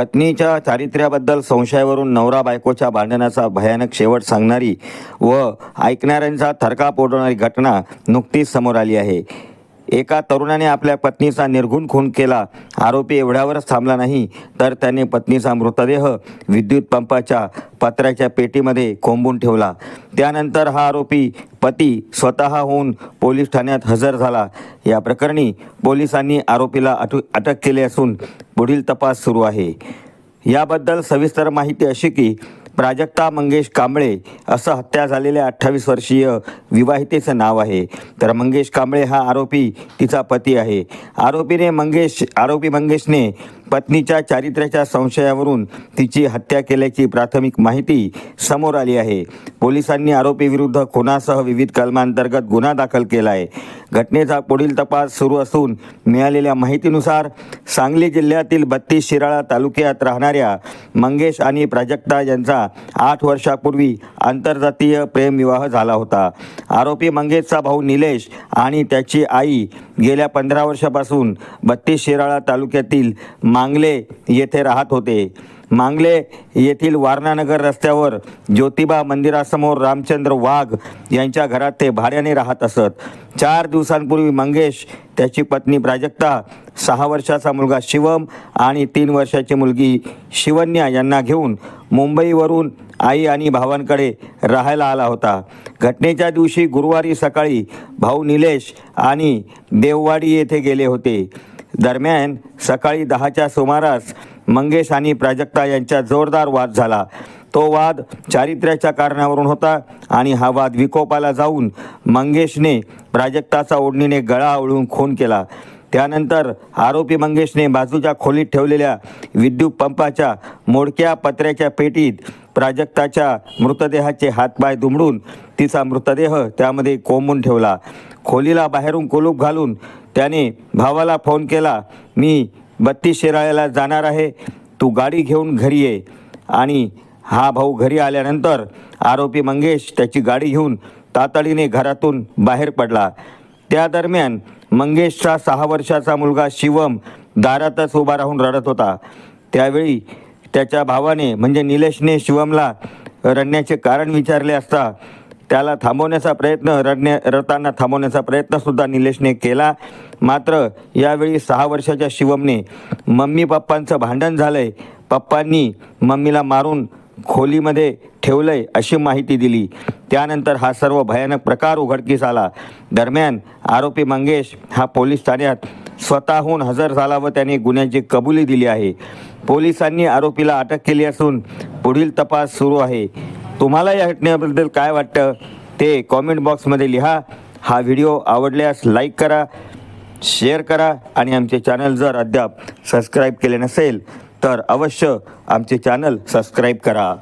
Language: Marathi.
पत्नीच्या चारित्र्याबद्दल संशयावरून नवरा बायकोच्या भांडणाचा भयानक शेवट सांगणारी व ऐकणाऱ्यांचा थरकाप उडवणारी घटना नुकतीच समोर आली आहे. एका तरुणाने आपल्या पत्नीचा निर्घुण खून केला. आरोपी एवढ्यावरच थांबला नाही तर त्याने पत्नीचा मृतदेह विद्युत पंपाच्या पत्र्याच्या पेटीमध्ये कोंबून ठेवला. त्यानंतर हा आरोपी पती स्वतःहून पोलीस ठाण्यात हजर झाला. या प्रकरणी पोलिसांनी आरोपीला अटु अटक केली असून पुढील तपास सुरू आहे. याबद्दल सविस्तर माहिती अशी की प्राजक्ता मंगेश कांबळे असं हत्या झालेल्या अठ्ठावीस वर्षीय विवाहितेचं नाव आहे. तर मंगेश कांबळे हा आरोपी तिचा पती आहे. आरोपीने मंगेश आरोपी मंगेशने पत्नीच्या चारित्र्याच्या संशयावरून तिची हत्या केल्याची प्राथमिक माहिती समोर आली आहे. पोलिसांनी आरोपीविरुद्ध खुनासह विविध कलमांतर्गत गुन्हा दाखल केला आहे घटनेचा पुढील तपास सुरू असून मिळालेल्या माहितीनुसार सांगली जिल्ह्यातील बत्तीस शिराळा तालुक्यात राहणाऱ्या मंगेश आणि प्राजक्ता यांचा आठ वर्षापूर्वी आंतरजातीय प्रेमविवाह झाला होता. आरोपी मंगेशचा भाऊ निलेश आणि त्याची आई गेल्या पंधरा वर्षापासून बत्तीस शिराळा तालुक्यातील मा मांगले येथे राहत होते. मांगले येथील वारणानगर रस्त्यावर ज्योतिबा मंदिरासमोर रामचंद्र वाघ यांच्या घरात ते भाड्याने राहत असत. चार दिवसांपूर्वी मंगेश त्याची पत्नी प्राजक्ता सहा वर्षाचा मुलगा शिवम आणि तीन वर्षाची मुलगी शिवन्या यांना घेऊन मुंबईवरून आई आणि भावांकडे राहायला आला होता. घटनेच्या दिवशी गुरुवारी सकाळी भाऊ निलेश आणि देववाडी येथे गेले होते. दरम्यान सकाळी दहाच्या सुमारास मंगेश आणि प्राजक्ता यांच्या जोरदार वाद झाला. तो वाद चारित्र्याच्या कारणावरून होता आणि हा वाद विकोपाला जाऊन मंगेशने प्राजक्ताचा ओढणीने गळा आवळून खून केला. त्यानंतर आरोपी मंगेशने बाजूच्या खोलीत ठेवलेल्या विद्युत पंपाच्या मोडक्या पत्र्याच्या पेटीत प्राजक्ताच्या मृतदेहाचे हातपाय दुमडून तिचा मृतदेह त्यामध्ये कोंबून ठेवला. खोलीला बाहेरून कुलूप घालून त्याने भावाला फोन केला मी बत्तीस शिराळ्याला जाणार आहे तू गाडी घेऊन घरी ये. आणि हा भाऊ घरी आल्यानंतर आरोपी मंगेश त्याची गाडी घेऊन तातडीने घरातून बाहेर पडला. त्या दरम्यान मंगेशचा सहा वर्षाचा मुलगा शिवम दारातच उभा राहून रडत होता. त्यावेळी त्याच्या भावाने म्हणजे निलेशने शिवमला रडण्याचे कारण विचारले असता त्याला थांबवण्याचा प्रयत्न रडण्या रडताना थांबवण्याचा प्रयत्नसुद्धा निलेशने केला. मात्र यावेळी सहा वर्षाच्या शिवमने मम्मी पप्पांचं भांडण झालंय. पप्पांनी मम्मीला मारून खोलीमध्ये ठेवलंय अशी माहिती दिली. त्यानंतर हा सर्व भयानक प्रकार उघडकीस आला. दरम्यान आरोपी मंगेश हा पोलीस ठाण्यात स्वतःहून हजर झाला व त्याने गुन्ह्याची कबुली दिली आहे. पोलिसांनी आरोपीला अटक केली असून पुढील तपास सुरू आहे. तुम्हाला या घटनेबद्दल काय वाटतं ते कॉमेंट बॉक्समध्ये लिहा. हा व्हिडिओ आवडल्यास लाईक करा शेअर करा आणि आमचे चॅनल जर अद्याप सबस्क्राईब केले नसेल तर अवश्य आमचे चॅनल सबस्क्राईब करा.